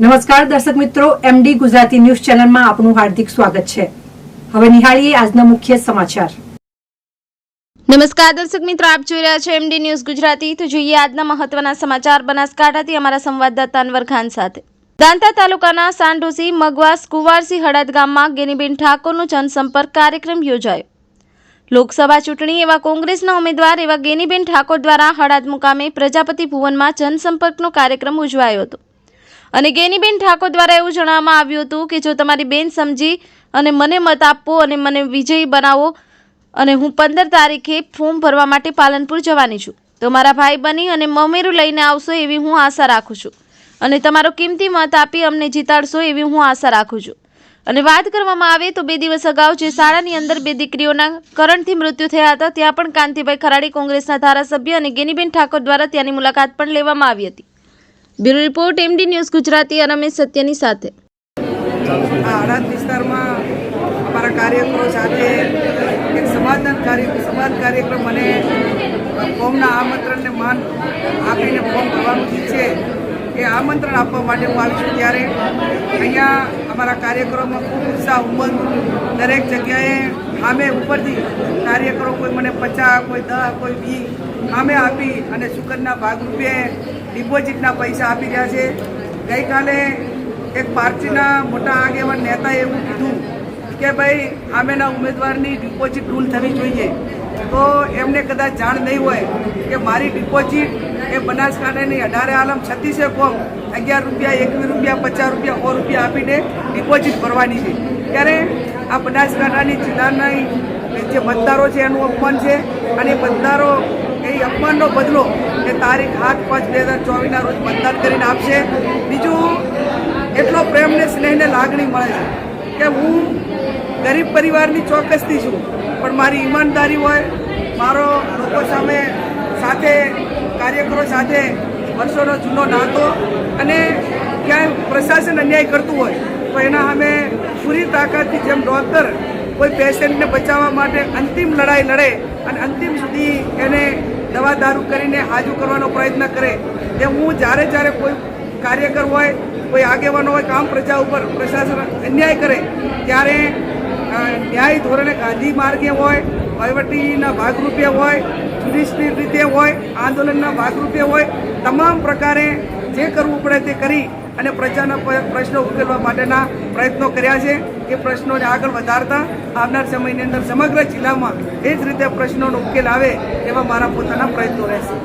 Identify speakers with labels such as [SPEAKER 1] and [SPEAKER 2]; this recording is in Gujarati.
[SPEAKER 1] નમસ્કાર, દર્શક મિત્રો એમડી ગુજરાતી ન્યૂઝ ચેનલમાં આપનું હાર્દિક સ્વાગત છે. હવે નિહાળીએ આજના મુખ્ય સમાચાર.
[SPEAKER 2] નમસ્કાર, દર્શક મિત્રો, આપ જોઈ રહ્યા છો એમડી ન્યૂઝ ગુજરાતી. તો જોઈએ આજના મહત્વના સમાચાર. બનાસકાંઠાથી અમારા સંવાદદાતા અનવર ખાન સાથે. દાંતા તાલુકાના સાંઢોસી મગવાસ કુવારસી, હળદ ગામમાં ગેનીબેન ઠાકોરનો જનસંપર્ક કાર્યક્રમ યોજાયો. લોકસભા ચૂંટણી એવા કોંગ્રેસના ઉમેદવાર એવા ગેનીબેન ઠાકોર દ્વારા હળદ મુકામે પ્રજાપતિ ભુવનમાં જનસંપર્કનો કાર્યક્રમ ઉજવાયો હતો. અને ગેનીબેન ઠાકોર દ્વારા એવું જણાવવામાં આવ્યું હતું કે જો તમારી બેન સમજી અને મને મત આપવો અને મને વિજયી બનાવો અને હું પંદર તારીખે ફોર્મ ભરવા માટે પાલનપુર જવાની છું, તો મારા ભાઈ બની અને મમેરું લઈને આવશો એવી હું આશા રાખું છું. અને તમારો કિંમતી મત આપી અમને જીતાડશો એવી હું આશા રાખું છું. અને વાત કરવામાં આવે તો બે દિવસ અગાઉ જે શાળાની અંદર બે દીકરીઓના કરંટથી મૃત્યુ થયા હતા, ત્યાં પણ કાંતિભાઈ ખરાડી કોંગ્રેસના ધારાસભ્ય અને ગેનીબેન ઠાકોર દ્વારા ત્યાંની મુલાકાત પણ લેવામાં આવી હતી. Bureau report MD news Gujarati અને સત્યની સાથે.
[SPEAKER 3] આ હળદ વિસ્તારમાં અમારા કાર્યકરો સાથે એક સમાધાન કાર્ય, સમાજ કાર્યક્રમ મને ફોર્મના આમંત્રણને માન આપીને ફોર્મ ભરવાનું છે એ આમંત્રણ આપવા માટે હું આવી છું ત્યારે અહીંયા અમારા કાર્યક્રમમાં ખૂબ ઉત્સાહ, ઉમંગ દરેક જગ્યાએ આમે ઉપરથી કાર્યકરો કોઈ મને પચાસ, કોઈ દસ, કોઈ વી સામે આપી અને શુકરના ભાગરૂપે ડિપોઝિટના પૈસા આપી રહ્યા છે. ગઈકાલે એક પાર્ટીના મોટા આગેવાન નેતાએ એવું કીધું કે ભાઈ આમેના ઉમેદવારની ડિપોઝિટ રૂલ થવી જોઈએ. તો એમને કદાચ જાણ નહીં હોય કે મારી ડિપોઝિટ એ બનાસકાંઠાની અઢારે આલમ છત્રીસે કોમ અગિયાર રૂપિયા, એકવીસ રૂપિયા, પચાસ રૂપિયા, સો રૂપિયા આપીને ડિપોઝિટ ભરવાની છે. ત્યારે આ બનાસકાંઠાની જિલ્લાના જે મતદારો છે એનું અપમાન છે. અને મતદારો અપમાનનો બદલો એ તારીખ આઠ પાંચ બે હજાર ચોવીસના રોજ મતદાન કરીને આપશે. બીજું, એટલો પ્રેમને, સ્નેહને લાગણી મળે છે કે હું ગરીબ પરિવારની ચોક્કસથી છું, પણ મારી ઈમાનદારી હોય, મારો લોકો સામે સાથે કાર્યકરો સાથે વર્ષોનો જૂનો નાતો અને ક્યાંય પ્રશાસન અન્યાય કરતું હોય, તો એના અમે પૂરી તાકાતથી જેમ ડૉક્ટર કોઈ પેશન્ટને બચાવવા માટે અંતિમ લડાઈ લડે અને અંતિમ દારૂ કરીને હાજુ કરવાનો પ્રયત્ન કરે. તેમ હું જ્યારે જ્યારે કોઈ કાર્યકર હોય, કોઈ આગેવાનો હોય, કામ પ્રજા ઉપર પ્રશાસન અન્યાય કરે, ત્યારે ન્યાય ધોરણે ગાંધી માર્ગે હોય, વહીવટીના ભાગરૂપે હોય જુડિશની રીતે હોય, આંદોલનના ભાગરૂપે હોય, તમામ પ્રકારે જે કરવું પડે તે કરી અને પ્રજાના પ્રશ્નો ઉકેલવા માટેના પ્રયત્નો કર્યા છે. એ પ્રશ્નોને આગળ વધારતા આવનાર સમયની અંદર સમગ્ર જિલ્લામાં એ જ રીતે પ્રશ્નોનો ઉકેલ આવે એવા મારા પોતાના પ્રયત્નો રહેશે.